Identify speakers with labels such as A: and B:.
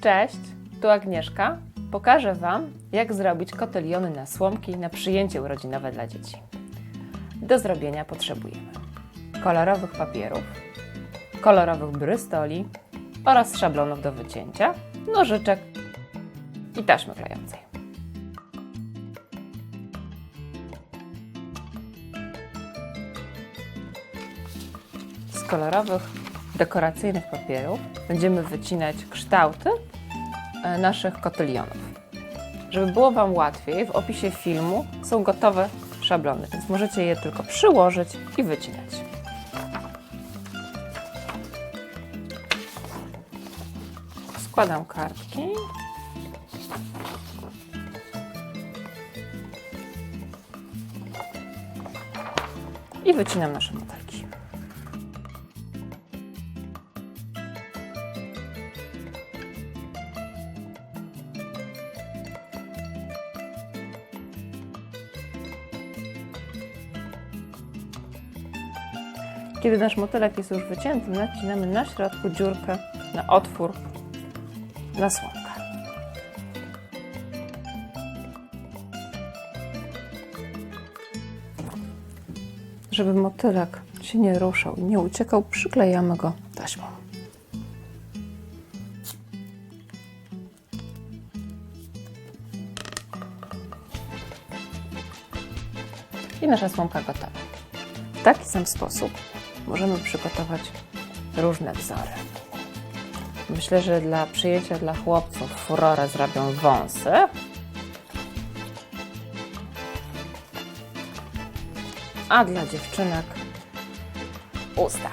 A: Cześć, tu Agnieszka. Pokażę Wam, jak zrobić kotyliony na słomki na przyjęcie urodzinowe dla dzieci. Do zrobienia potrzebujemy kolorowych papierów, kolorowych brystoli oraz szablonów do wycięcia, nożyczek i taśmy klejącej. Z kolorowych, dekoracyjnych papierów będziemy wycinać kształty e, naszych kotylionów. Żeby było Wam łatwiej, w opisie filmu są gotowe szablony, więc możecie je tylko przyłożyć i wycinać. Składam kartki. I wycinam nasze modelki. Kiedy nasz motylek jest już wycięty, nacinamy na środku dziurkę na otwór na słomkę. Żeby motylek się nie ruszał i nie uciekał, przyklejamy go taśmą. I nasza słomka gotowa. W taki sam sposób możemy przygotować różne wzory. Myślę, że dla przyjęcia dla chłopców furorę zrobią wąsy. A dla dziewczynek usta.